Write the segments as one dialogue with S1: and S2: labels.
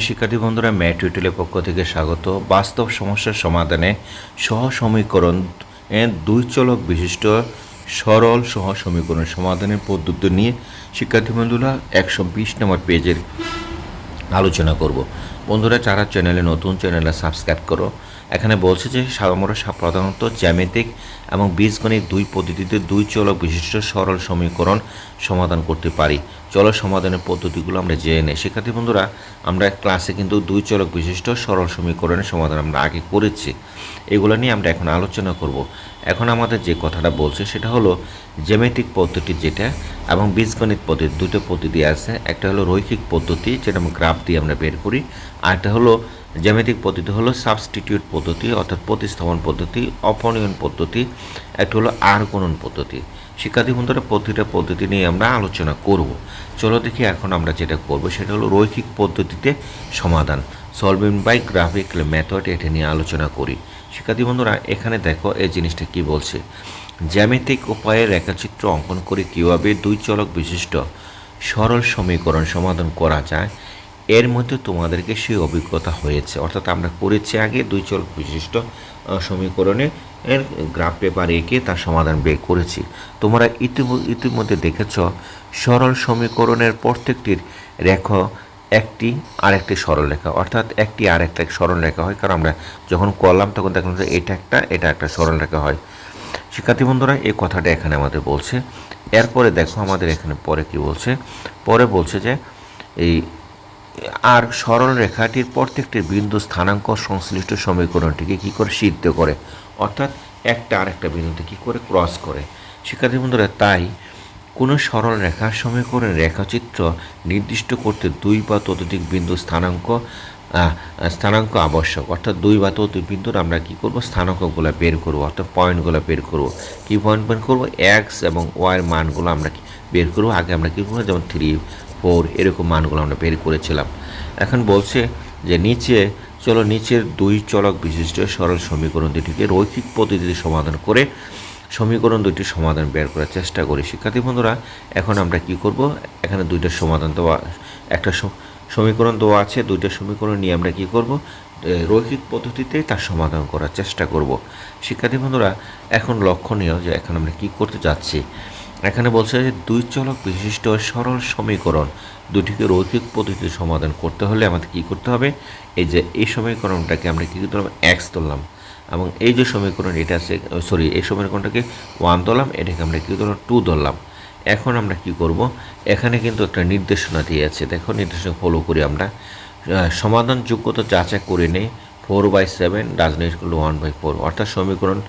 S1: শিক্ষার্থী বন্ধুরা ম্যাট টিউটোরিয়ালের পক্ষ থেকে স্বাগত। বাস্তব সমস্যার সমাধানে সহ সমীকরণ দুই চলক বিশিষ্ট সরল সহ সমীকরণ সমাধানের পদ্ধতি নিয়ে শিক্ষার্থী বন্ধুরা একশো বিশ নম্বর পেজের আলোচনা করব। বন্ধুরা, যারা চ্যানেলে নতুন চ্যানেলে সাবস্ক্রাইব করো। এখানে বলছে যে আমরা সা- প্রধানত জ্যামিতিক এবং বীজগণিত দুই পদ্ধতিতে দুই চলক বিশিষ্ট সরল সমীকরণ সমাধান করতে পারি। চলক সমাধানের পদ্ধতিগুলো আমরা জেনে নেই। শিক্ষার্থী বন্ধুরা, আমরা ক্লাসে কিন্তু দুই চলক বিশিষ্ট সরল সমীকরণের সমাধান আমরা আগে করেছি। এগুলো নিয়ে আমরা এখন আলোচনা করব। এখন আমাদের যে কথাটা বলছে সেটা হলো জ্যামিতিক পদ্ধতি যেটা এবং বীজগণিত পদ্ধতি, দুটো পদ্ধতি আছে। একটা হলো রৈখিক পদ্ধতি, যেটা আমরা গ্রাফ দিয়ে আমরা বের করি। আর একটা হলো জ্যামিতিক পদ্ধতি হলো সাবস্টিটিউট পদ্ধতি, অর্থাৎ প্রতিস্থাপন পদ্ধতি, অপনয়ন পদ্ধতি। একটা হলো আর গুণন পদ্ধতি। শিক্ষার্থী বন্ধুরা, প্রতিটা পদ্ধতি নিয়ে আমরা আলোচনা করব। চলো দেখি এখন আমরা যেটা করব, সেটা হলো রৈখিক পদ্ধতিতে সমাধান। সলভিং বাই গ্রাফিক মেথড এটা নিয়ে আলোচনা করি। শিক্ষার্থী বন্ধুরা, এখানে দেখো এই জিনিসটা কি বলছে। জ্যামিতিক উপায়ে রেখাচিত্র অঙ্কন করে কীভাবে দুই চলক বিশিষ্ট সরল সমীকরণ সমাধান করা যায়, এর মধ্যে তোমাদেরকে সেই অভিজ্ঞতা হয়েছে। অর্থাৎ আমরা করেছি আগে দুই চলক বিশিষ্ট সমীকরণে এর গ্রাফ পেপার এঁকে তার সমাধান বের করেছি। তোমরা ইতিম- ইতিমধ্যে দেখেছ, সরল সমীকরণের প্রত্যেকটির রেখা একটি আর একটি সরল রেখা। অর্থাৎ একটি আর একটা সরল রেখা হয়। কারণ আমরা যখন করলাম, তখন দেখলাম যে এটা একটা এটা একটা সরল রেখা হয়। শিক্ষার্থী বন্ধুরা, এই কথাটা এখানে আমাদের বলছে। এরপরে দেখো আমাদের এখানে পরে কি বলছে? পরে বলছে যে এই আর সরল রেখাটির প্রত্যেকটি বিন্দু স্থানাঙ্ক সংশ্লিষ্ট সমীকরণটিকে কী করে সিদ্ধ করে? অর্থাৎ একটা আর একটা বিন্দুতে কী করে ক্রস করে? শিক্ষার্থী বন্ধুরা, তাই কোনো সরল রেখার সমীকরণের রেখাচিত্র নির্দিষ্ট করতে দুই বা ততোধিক বিন্দু স্থানাঙ্ক স্থানাঙ্ক আবশ্যক। অর্থাৎ দুই বা ততোধিক বিন্দুর আমরা কী করব? স্থানাঙ্কগুলো বের করব, অর্থাৎ পয়েন্টগুলো বের করব। কী পয়েন্ট বের করব? এক্স এবং ওয়াইয়ের মানগুলো আমরা বের করব? আগে আমরা কী করব? যেমন থ্রি ফোর এরকম মানগুলো আমরা বের করেছিলাম। এখন বলছে যে নিচে, চলো নিচের দুই চলক বিশিষ্ট সরল সমীকরণ দুটিকে রৈখিক পদ্ধতিতে সমাধান করে সমীকরণ দুইটি সমাধান বের করার চেষ্টা করি। শিক্ষার্থী বন্ধুরা, এখন আমরা কি করব? এখানে দুইটা সমাধান দেওয়া, একটা সমীকরণ দেওয়া আছে, দুইটা সমীকরণ নিয়ে আমরা কি করব? রৈখিক পদ্ধতিতে তার সমাধান করার চেষ্টা করব। শিক্ষার্থী বন্ধুরা, এখন লক্ষণীয় যে এখন আমরা কি করতে যাচ্ছি? এখানে বলছে যে দুই চলক বিশিষ্ট সরল সমীকরণ দুটিকে রৈখিক পদ্ধতিতে সমাধান করতে হলে আমাদের কি করতে হবে? এই যে এই সমীকরণটাকে আমরা কী করতে হবে? এক্স ধরলাম এবং এই যে সমীকরণ এটা আছে সরি, এই সমীকরণটাকে ওয়ান ধরলাম এটাকে আমরা কী ধরলাম টু ধরলাম। এখন আমরা কি করব? এখানে কিন্তু একটা নির্দেশনা দিয়ে আছে। দেখো, নির্দেশনা ফলো করি আমরা। সমাধান যোগ্যতা যাচাই করে নেই four by seven does not equal one by four. অর্থাৎ সমীকরণ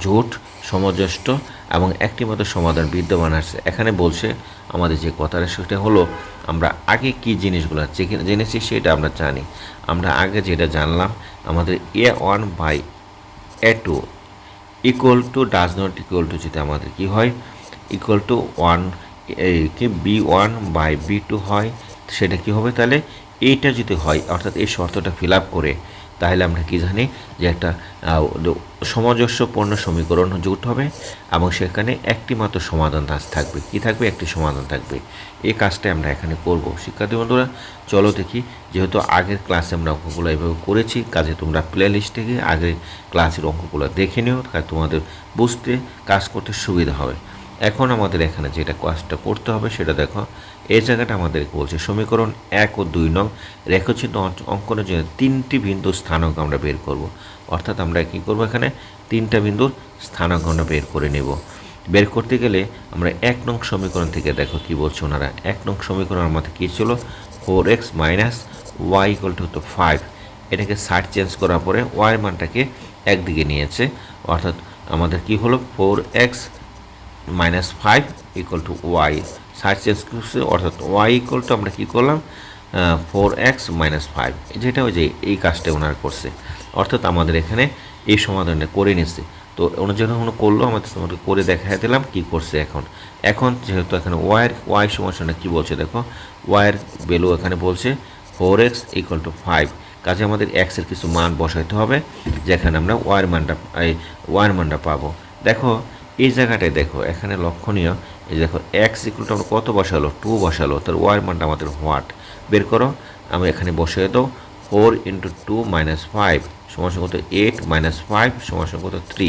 S1: জোট, সমজ্যেষ্ঠ এবং একটি মতো সমাধান বিদ্যমান আছে। এখানে বলছে আমাদের যে কথাটা সেটা হলো, আমরা আগে কি জিনিসগুলো জেনে- জেনেছি সেটা আমরা জানি। আমরা আগে যেটা জানলাম, আমাদের a one by a two equal to does not equal to যদি আমাদের কি হয় ইকুয়াল টু ওয়ান কি b one by b two হয়, সেটা কি হবে তাহলে? এইটা যদি হয়, অর্থাৎ এই শর্তটা ফিল আপ করে তাহলে আমরা কি জানি যে একটা সামঞ্জস্যপূর্ণ সমীকরণ জোট হবে এবং সেখানে একটি মাত্র সমাধান থাক- থাকবে। কি থাকবে? একটি সমাধান থাকবে। এই কাজটাই আমরা এখানে করব। শিক্ষার্থী বন্ধুরা, চলো দেখি। যেহেতু আগের ক্লাসে আমরা অঙ্কগুলো এভাবে করেছি, কাজে তোমরা প্লে লিস্ট থেকে আগের ক্লাসের অঙ্কগুলো দেখে নিও তোমাদের বুঝতে, কাজ করতে সুবিধা হবে। এখন আমাদের এখানে যেটা কাজটা করতে হবে সেটা দেখো, এই জায়গাটা আমাদের বলছে সমীকরণ এক ও দুই নং রেখচিত্র অঙ্ক- অঙ্কনের জন্য তিনটি বিন্দু স্থানক আমরা বের করব। অর্থাৎ আমরা কি করব এখানে? তিনটা বিন্দুর স্থানক আমরা বের করে নেব। বের করতে গেলে আমরা এক নং সমীকরণ থেকে দেখো কি বলছে ওনারা। এক নং সমীকরণ আমাদের কী ছিল? Four x minus y equal to তো ফাইভ। এটাকে সাইড চেঞ্জ করার পরে ওয়াই মানটাকে একদিকে নিয়েছে। অর্থাৎ আমাদের কি হলো? Four x minus five equal to y side change করছে, অর্থাৎ ওয়াই ইকুয়াল টু আমরা কী করলাম? ফোর এক্স মাইনাস ফাইভ যেটা ওই যে এই কাজটা ওনারা করছে। অর্থাৎ আমাদের এখানে এই সমাধানটা করে নিচ্ছে তো ওনার কোনো করল? আমাদের তোমাকে করে দেখাই দিলাম কি করছে এখন। এখন যেহেতু এখানে ওয়াইয়ের ওয়াই সমস্যাটা কী বলছে দেখো? ওয়াইয়ের ভ্যালু এখানে বলছে four x equal to five কাজে আমাদের এক্সের কিছু মান বসাইতে হবে, যেখানে আমরা ওয়ার মানটা ওয়ার মানটা পাবো। দেখো এই জায়গাটায় দেখো, এখানে লক্ষণীয়, এই দেখো এক্স ইকুয়ালটা আমরা কত বসালো? টু বসালো। তার ওয়ার মানটা আমাদের হোয়াট বের করো, আমি এখানে বসিয়ে দাও four into two minus five সমান সমান কত এইট মাইনাস ফাইভ সমান সমান কত থ্রি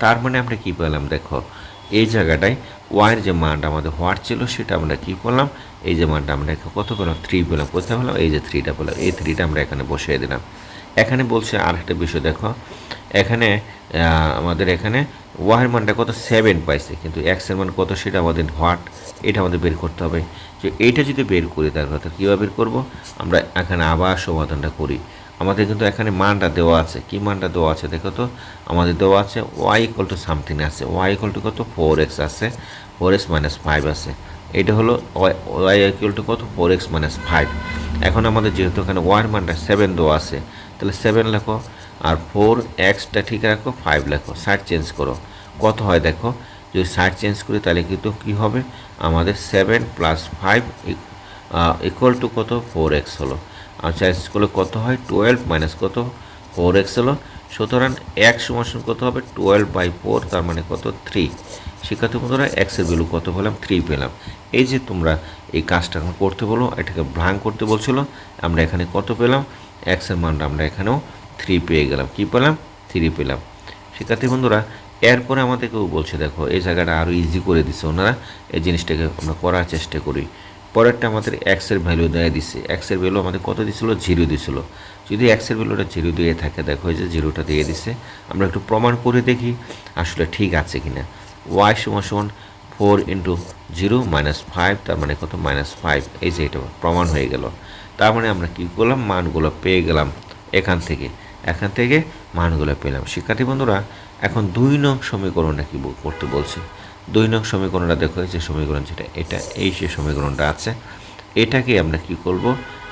S1: তার মানে আমরা কী পেলাম? দেখো, এই জায়গাটায় ওয়াইয়ের যে মানটা আমাদের হোয়াট ছিল সেটা আমরা কী করলাম এই যে মানটা আমরা কত পেলাম? থ্রি পেলাম। কোথায় পেলাম? এই যে থ্রিটা পেলাম। এই থ্রিটা আমরা এখানে বসিয়ে দিলাম। এখানে বলছে আর একটা বিষয়, দেখো। এখানে আমাদের এখানে ওয়াইয়ের মানটা কত? সেভেন পাইছে। কিন্তু এক্সের মান কত? সেটা আমাদের হোয়াট এটা আমাদের বের করতে হবে। যে এইটা যদি বের করি তার কথা কীভাবে বের করব? আমরা এখানে আবার সমাধানটা করি। আমাদের কিন্তু এখানে মানটা দেওয়া আছে। কি মানটা দেওয়া আছে? দেখো তো, আমাদের দেওয়া আছে ওয়াই ইকুয়াল টু সামথিং আছে। ওয়াই ইকুয়াল টু কত? ফোর এক্স আছে। ফোর এক্স মাইনাস ফাইভ আছে। এটা হলো ওয়াই ওয়াই ইকুয়াল টু কত? ফোর এক্স মাইনাস ফাইভ এখন আমাদের যেহেতু এখানে ওয়ার মানটা সেভেন দেওয়া আছে তাহলে সেভেন লেখো, আর ফোর এক্সটা ঠিক রাখো ফাইভ লেখো সাইড চেঞ্জ করো। কত হয় দেখো, যদি সাইড চেঞ্জ করি তাহলে কিন্তু কী হবে? আমাদের seven plus five equal to কত? ফোর এক্স হলো। আর চেঞ্জ করলে কত হয়? টুয়েলভ মাইনাস কত? ফোর এক্স হলো। সুতরাং এক সমান কত হবে? টুয়েলভ বাই ফোর তার মানে কত? থ্রি শিক্ষার্থী বন্ধুরা এক্সের ভ্যালু কত পেলাম? থ্রি পেলাম। এই যে তোমরা এই কাজটা করতে বলো, এটাকে ভ্রাং করতে বলছিলো, আমরা এখানে কত পেলাম? এক্সের মানটা আমরা এখানেও থ্রি পেয়ে গেলাম। কি পেলাম? থ্রি পেলাম। শিক্ষার্থী বন্ধুরা, এরপরে আমাদেরকেও বলছে, দেখো, এই জায়গাটা আরও ইজি করে দিচ্ছে ওনারা। এই জিনিসটাকে আমরা করার চেষ্টা করি। পরেরটা আমাদের এক্সের ভ্যালু দেয় দিচ্ছে এক্সের ভ্যালু আমাদের কত দিছিল? জিরো দিছিল। যদি এক্সের ভ্যালুটা জিরো দিয়ে থাকে, দেখো, এই যে জিরোটা দিয়ে দিছে। আমরা একটু প্রমাণ করে দেখি, আসলে ঠিক আছে কিনা। ওয়াই সমান সমান four into zero minus five তার মানে কত? মাইনাস ফাইভ এই যে এটা প্রমাণ হয়ে গেল। তার মানে আমরা কী করলাম? মানগুলো পেয়ে গেলাম এখান থেকে। এখান থেকে মানগুলো পেলাম। শিক্ষার্থী বন্ধুরা, এখন দুই নং সমীকরণটা কী করতে বলছে? দুই নং সমীকরণটা দেখো যে সমীকরণ যেটা, এটা, এই সে সমীকরণটা আছে, এটাকে আমরা কি করব?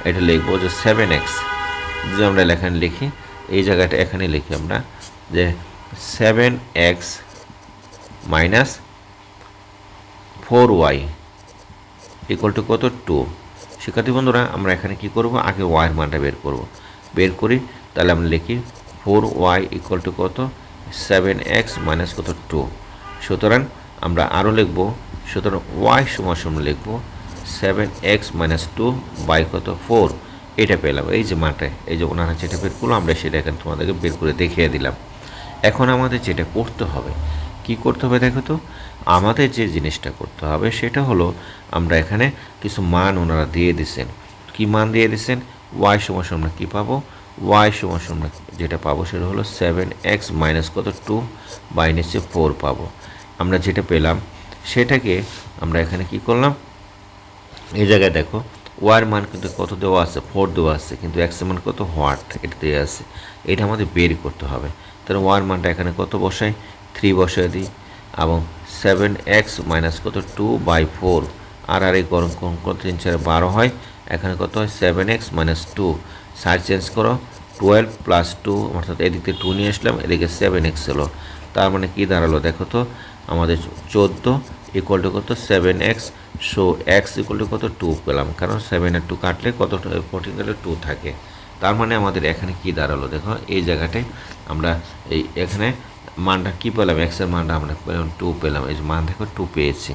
S1: এটা লিখব যে সেভেন এক্স যে আমরা এখানে লিখি, এই জায়গাটা এখানে লিখি আমরা যে seven x minus four y equal to কত? টু শিক্ষার্থী বন্ধুরা, আমরা এখানে কি করব? আগে ওয়াইয়ের মানটা বের করব। বের করি, তাহলে আমরা লিখি ফোর ওয়াই ইকুয়াল টু কত? সেভেন এক্স মাইনাস কত? টু সুতরাং আমরা আরও লিখব, সুতরাং ওয়াই সমান সমান লিখব seven x minus two by কত? ফোর এটা পেলাম এই যে মানটা, এই যে ওনারা যেটা বের করল, আমরা সেটা এখানে তোমাদেরকে বের করে দেখিয়ে দিলাম। এখন আমাদের যেটা করতে হবে, কি করতে হবে দেখো তো? আমাদের যে জিনিসটা করতে হবে সেটা হলো আমরা এখানে কিছু মান ওনারা দিয়ে দিচ্ছেন কি মান দিয়ে দিচ্ছেন ওয়াই সমান আমরা কী পাবো? ওয়াই সমান আমরা যেটা পাবো সেটা হলো সেভেন এক্স মাইনাস কত? টু বাই নিচে ফোর পাবো। আমরা যেটা পেলাম সেটাকে আমরা এখানে কি করলাম? এই জায়গায় দেখো ওয়ার মান কিন্তু কত দেওয়া আছে? ফোর দেওয়া আছে, কিন্তু এক্সের মান কত? হোয়াট এটা দেওয়া আছে। এটা আমাদের বের করতে হবে। তাহলে ওয়ার মানটা এখানে কত বসাই? থ্রি বসাই দিই এবং সেভেন এক্স মাইনাস কত? টু বাই ফোর আর আর এই গরম কত? তিন চার বারো হয়। এখানে কত হয়? Seven x minus two side change করো। টুয়েলভ প্লাস টু অর্থাৎ এদিক টু নিয়ে আসলাম, এদিকে সেভেন এক্স হলো তার মানে কী দাঁড়াল? দেখো তো, আমাদের চোদ্দ ইকুয়াল টু কত? Seven x so x equal to কত? টু পেলাম। কারণ সেভেন আর টু কাটলে কত ফোরটিন কাটলে টু থাকে। তার মানে আমাদের এখানে কি দাঁড়াল? দেখো, এই জায়গাটায় আমরা এই এখানে মানটা কী পেলাম? এক্সের মানটা আমরা পেলাম টু পেলাম। এই যে মান দেখো টু পেয়েছি।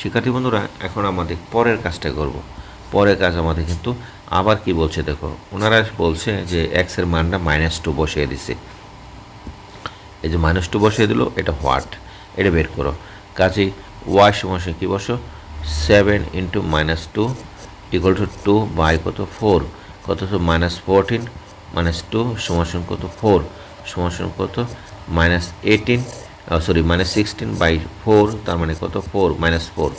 S1: শিক্ষার্থী বন্ধুরা, এখন আমাদের পরের কাজটা করব। পরের কাজ আমাদের কিন্তু আবার কি বলছে দেখো? ওনারা বলছে যে এক্সের মানটা মাইনাস টু বসিয়ে দিছে। এই যে মাইনাস টু বসিয়ে দিল, এটা হোয়াট এটা বের করো। কাজেই ওয়াই সমস্যা কী বসো? Seven into minus two equal to two by কত? ফোর কত? মাইনাস ফোরটিন মাইনাস টু সমাসন কত? ফোর সমাসন কত? Minus eighteen sorry minus sixteen by four তার মানে কত? ফোর মাইনাস ফোর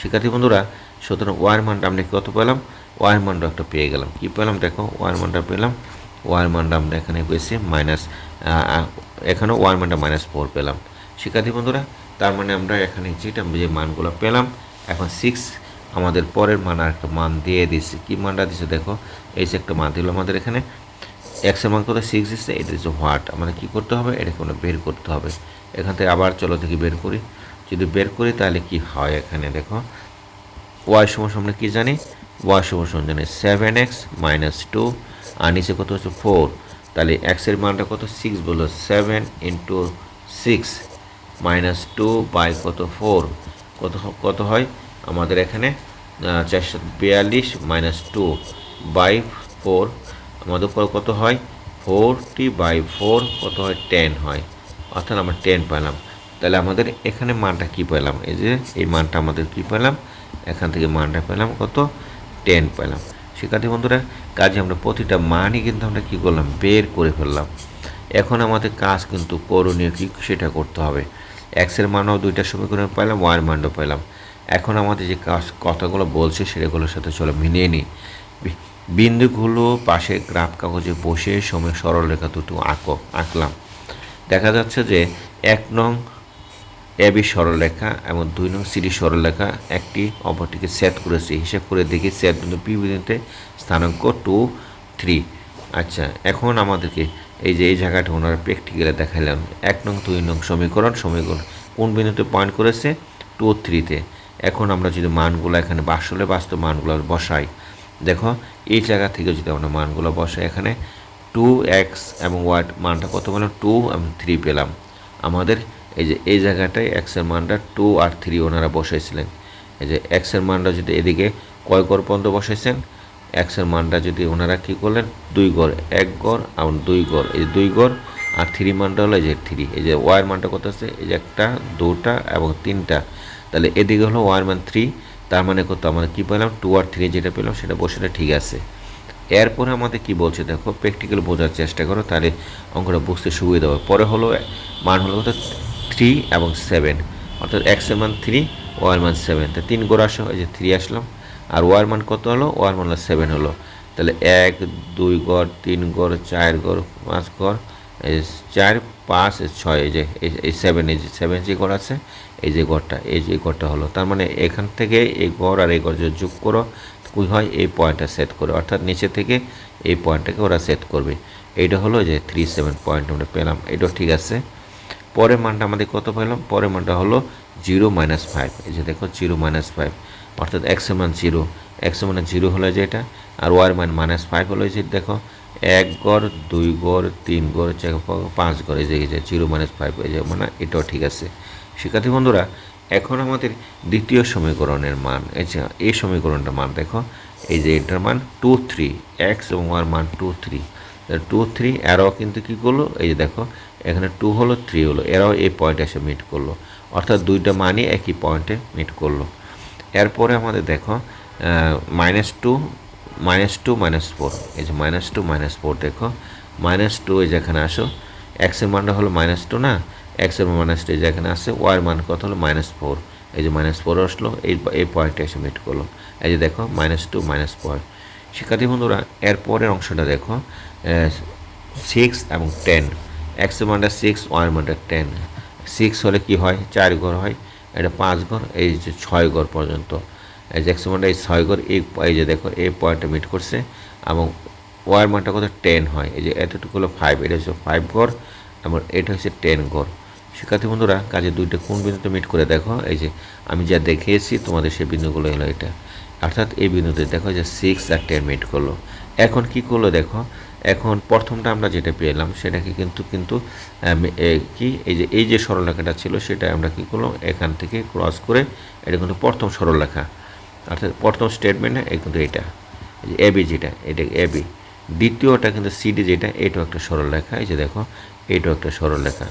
S1: শিক্ষার্থী বন্ধুরা, সুতরাং ওয়ার মানটা আমরা কত পেলাম? ওয়ার মানটা একটা পেয়ে গেলাম। কী পেলাম? দেখো ওয়ার মানটা পেলাম। ওয়ার মানটা আমরা এখানে পেয়েছি মাইনাস এখানেও ওয়ার মানটা মাইনাস ফোর পেলাম। শিক্ষার্থী বন্ধুরা, তার মানে আমরা এখানে যেটা যে মানগুলো পেলাম, এখন সিক্স আমাদের পরের মান আর একটা মান দিয়ে দিচ্ছে কী মানটা দিচ্ছে দেখো, এই যে একটা মান দিল আমাদের এখানে। এক্সের মান কত সিক্স দিচ্ছে এটা হচ্ছে হোয়াট আমাদের কী করতে হবে? এটাকে আমরা বের করতে হবে। এখান থেকে আবার চলো থেকে বের করি। যদি বের করি, তাহলে কি হয় এখানে? দেখো। ওয়াই সমান আমরা কী জানি? ওয়াই সমান জানি সেভেন এক্স মাইনাস টু আর নিচে কত হচ্ছে? ফোর তাহলে এক্সের মানটা কত? সিক্স বলল। Seven into six minus two by কত? ফোর কত কত হয়? আমাদের এখানে চারশো বিয়াল্লিশ মাইনাস টু বাই ফোর আমাদের কত হয়? ফোরটি বাই ফোর কত হয়? টেন হয়। অর্থাৎ আমরা টেন পেলাম। তাহলে আমাদের এখানে মানটা কি পেলাম? এই যে, এই মানটা আমাদের কি পেলাম? এখান থেকে মানটা পেলাম কত? টেন পেলাম। শিক্ষার্থী বন্ধুরা, কাজে আমরা প্রতিটা মানই কিন্তু আমরা কী করলাম? বের করে ফেললাম। এখন আমাদের কাজ কিন্তু করণীয় কী? সেটা করতে হবে। এক্সের মানও দুইটা সমীকরণ পেলাম ওয়ার মানও পেলাম। এখন আমাদের যে কাজ কথাগুলো বলছে, সেগুলোর সাথে চলো মিলিয়ে নিই। বিন্দুগুলো পাশে গ্রাফ কাগজে বসে সময় সরলরেখা দুটো আঁকো, আঁকলাম। দেখা যাচ্ছে যে এক নং এবি সরলরেখা এবং দুই নং সিডি সরলরেখা একটি অপরটিকে সেট করেছি। হিসাব করে দেখি সেট বিন্দু পি বিন্দুতে স্থানাঙ্ক টু থ্রি আচ্ছা এখন আমাদেরকে এই যে এই জায়গাটা ওনারা প্র্যাকটিক্যালে দেখালাম এক নং, দুই নং সমীকরণ সমীকরণ কোন বিন্দুতে পয়েন্ট করেছে? টু থ্রিতে এখন আমরা যদি মানগুলো এখানে আসলে বাস্তব মানগুলো বসাই দেখো, এই জায়গা থেকে যদি আমরা মানগুলো বসাই, এখানে টু এক্স এবং ওয়াই মানটা কত পেলাম? টু এবং থ্রি পেলাম। আমাদের এই যে এই জায়গাটায় এক্সের মানটা টু আর থ্রি ওনারা বসাইছিলেন। এই যে এক্সের মানটা যদি এদিকে কয় গড় পর্যন্ত বসাইছেন? এক্সের মানটা যদি ওনারা কী করলেন? দুই গড়, এক গড় এবং দুই গড়। এই দুই গড় আর থ্রি মানটা হলো এই যে থ্রি এই যে ওয়ার মানটা কত আছে? এই যে একটা, দুটা এবং তিনটা। তাহলে এদিকে হলো ওয়ার মান থ্রি তার মানে কত? আমাদের কী পেলাম? টু আর থ্রি যেটা পেলাম, সেটা বসাটা ঠিক আছে। এরপরে আমাদের কি বলছে দেখো? প্র্যাকটিক্যাল বোঝার চেষ্টা করো, তাহলে অঙ্কটা বুঝতে সুবিধা হবে। পরে হলো, মান হলো কত? থ্রি এবং সেভেন অর্থাৎ এক্সের মান থ্রি ওয়ার মান সেভেন তা তিন গড় আসো এই যে থ্রি আসলাম। আর ওয়ার মান কত হলো? ওয়ার মান হলো সেভেন হলো। তাহলে এক, দুই গড়, তিন গড়, চার গড়, পাঁচ গড় চার, পাঁচ ছয়, এই যে, এই- সেভেন এই যে সেভেন যে গড় আছে, এই যে গড়টা এই যে গড়টা হলো। তার মানে এখান থেকে এই গড় আর এই গড় যদি যোগ করো, কী হয়? এই পয়েন্টটা সেট করে। অর্থাৎ নিচে থেকে এই পয়েন্টটাকে ওরা সেট করবে। এইটা হলো যে থ্রি সেভেন পয়েন্ট আমরা পেলাম। এটাও ঠিক আছে। পরের মানটা আমাদের কত পেলাম? পরের মানটা হলো জিরো মাইনাস ফাইভ এই যে দেখো জিরো মাইনাস ফাইভ অর্থাৎ এক্সের মান জিরো এক্সের মানে জিরো হলো যে এটা, আর ওয়ার মান মাইনাস ফাইভ হলো যে দেখো এক গড়, দুই গড়, তিন গড়, চার পাঁচ গড়, এই যে জিরো মাইনাস ফাইভ, এই যে মানে এটাও ঠিক আছে। শিক্ষার্থী বন্ধুরা, এখন আমাদের দ্বিতীয় সমীকরণের মান যে, এই সমীকরণটার মান দেখো। এই যে, এটার মান টু থ্রি এক্স এবং ওয়ার মান টু থ্রি টু থ্রি এরাও কিন্তু কী করল? এই যে দেখো, এখানে টু হলো থ্রি হলো এরাও এই পয়েন্টে এসে মিট করল। অর্থাৎ দুইটা মানই একই পয়েন্টে মিট করল। এরপরে আমাদের দেখো minus two minus two, minus four. এই যে মাইনাস টু, মাইনাস ফোর দেখো। মাইনাস টু এই যেখানে আসো। এক্সের মানটা হলো মাইনাস টু না? এক্সের মাইনাস টু যেখানে আসে ওয়ার মান কত হলো? Minus four. এই যে মাইনাস ফোর আসলো, এই এই পয়েন্টে এসে মিট করল। এই যে দেখো, মাইনাস টু, মাইনাস ফোর। শিক্ষার্থী বন্ধুরা এরপরের অংশটা দেখো। সিক্স এবং টেন এক্সের মানটা সিক্স ওয়ার মানটা টেন সিক্স হলে কি হয়? চার ঘর হয়। এটা পাঁচ ঘর, এই যে ছয় ঘর পর্যন্ত। এই যে এক্সের মানটা এই ছয় ঘর, এই এই যে দেখো, এই পয়েন্টটা মিট করছে, এবং ওয়ার মানটা কত? টেন হয়। এই যে এতটুকু হলো ফাইভ এটা হচ্ছে ফাইভ ঘর এবং এটা হচ্ছে টেন ঘর। শিক্ষার্থী বন্ধুরা কাজে দুইটা কোন বিন্দুতে মিট করে দেখো। এই যে আমি যা দেখিয়েছি, তোমাদের সেই বিন্দুগুলো হলো এটা। অর্থাৎ এই বিন্দুতে দেখো যে সিক্স আর টেন মিট করল। এখন কি করল দেখো? এখন প্রথমটা আমরা যেটা পেলাম, সেটাকে কিন্তু কিন্তু কি? এই যে এই যে সরলরেখাটা ছিল, সেটা আমরা কি করলাম? এখান থেকে ক্রস করে, এটা কিন্তু প্রথম সরলরেখা। অর্থাৎ প্রথম স্টেটমেন্টে কিন্তু এটা। এবি যেটা, এটা এবি দ্বিতীয়টা কিন্তু সিডি যেটা, এটাও একটা সরলরেখা এই যে দেখো, এটাও একটা সরলরেখা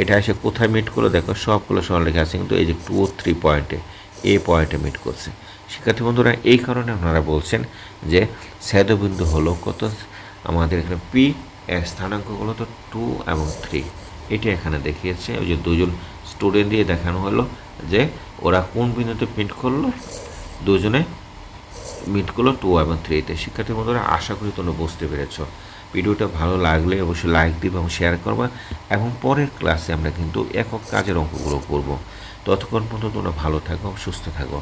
S1: এটা এসে কোথায় মিট করল? দেখো, সবগুলো সরলরেখা আছে কিন্তু এই যে টু থ্রি পয়েন্টে এ পয়েন্টে মিট করছে। শিক্ষার্থী বন্ধুরা, এই কারণে আপনারা বলছেন যে স্যাদবিন্দু হলো কত? আমাদের এখানে পি এর স্থানাঙ্কগুলো তো টু এবং থ্রি এটি এখানে দেখিয়েছে। ওই যে দুজন স্টুডেন্ট দিয়ে দেখানো হলো যে ওরা কোন বিন্দুতে প্রিন্ট করল? দুজনে মিট করল টু এবং থ্রিতে শিক্ষার্থী বন্ধুরা, আশা করি তোমরা বুঝতে পেরেছ। ভিডিওটা ভালো লাগলে অবশ্যই লাইক দিবে এবং শেয়ার করবা। এবং পরের ক্লাসে আমরা কিন্তু একক কাজের অঙ্কগুলো করব। ততক্ষণ পর্যন্ত তোমরা ভালো থাকো সুস্থ থাকো।